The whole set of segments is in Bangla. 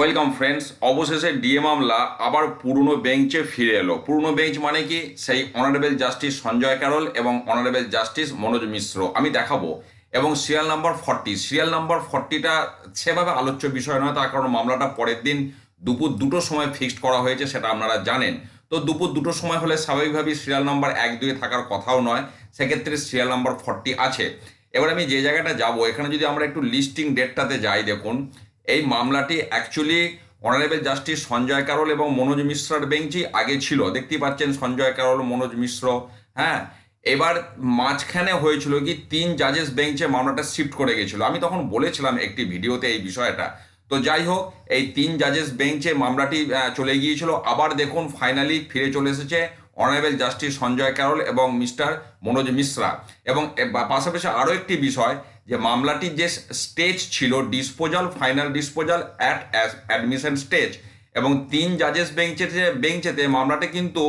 ওয়েলকাম ফ্রেন্ডস অবশেষে ডিএ মামলা আবার পুরনো বেঞ্চে ফিরে এলো। পুরনো বেঞ্চ মানে কি? সেই অনারেবল জাস্টিস সঞ্জয় ক্যারল এবং অনারেবল জাস্টিস মনোজ মিশ্র। আমি দেখাবো। এবং serial number forty serial number ফর্টিটা সেভাবে আলোচ্য বিষয় নয়, তার কারণ মামলাটা পরের দিন দুপুর দুটোর সময় ফিক্সড করা হয়েছে, সেটা আপনারা জানেন। তো দুপুর দুটোর সময় হলে স্বাভাবিকভাবেই সিরিয়াল নাম্বার এক দুয়ে থাকার কথাও নয়। সেক্ষেত্রে সিরিয়াল নাম্বার ফর্টি আছে। এবার আমি যে জায়গাটা যাব, এখানে যদি আমরা একটু লিস্টিং ডেটটাতে যাই দেখুন। এই মামলাটি actually honourable justice Sanjay Karol এবং মনোজ মিশ্রার বেঞ্চই আগে ছিল। দেখতেই পাচ্ছেন সঞ্জয় কারোল, মনোজ মিশ্র হ্যাঁ? এবার মাঝখানে হয়েছিল কি, তিন জাজেস বেঞ্চে মামলাটা শিফট করে গেছিল। আমি তখন বলেছিলাম একটি ভিডিওতে এই বিষয়টা। তো যাই হোক, এই তিন জাজেস বেঞ্চে মামলাটি চলে গিয়েছিল। আবার দেখুন ফাইনালি ফিরে চলে এসেছে অনারেবল জাস্টিস সঞ্জয় ক্যারল এবং মিস্টার মনোজ মিশ্রা। এবং পাশাপাশি আরও একটি বিষয় যে মামলাটির যে স্টেজ ছিল, disposal, final disposal at admission stage. এবং তিন জাজেস বেঞ্চের যে বেঞ্চেতে মামলাটি কিন্তু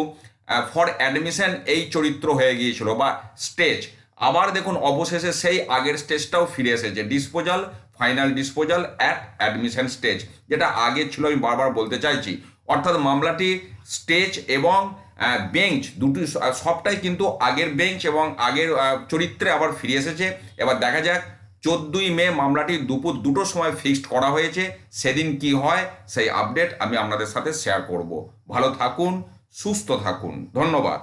ফর অ্যাডমিশন এই চরিত্র হয়ে গিয়েছিল বা স্টেজ। আবার দেখুন, অবশেষে সেই আগের স্টেজটাও ফিরে এসেছে, disposal, final disposal at admission stage. যেটা আগে ছিল, আমি বারবার বলতে চাইছি। অর্থাৎ মামলাটি স্টেজ এবং বেঞ্চ দুটি সবটাই কিন্তু আগের বেঞ্চ এবং আগের চরিত্রে আবার ফিরে এসেছে। এবার দেখা যাক, চোদ্দই মে মামলাটি দুপুর দুটোর সময় ফিক্সড করা হয়েছে। সেদিন কি হয়, সেই আপডেট আমি আপনাদের সাথে শেয়ার করব। ভালো থাকুন, সুস্থ থাকুন। ধন্যবাদ।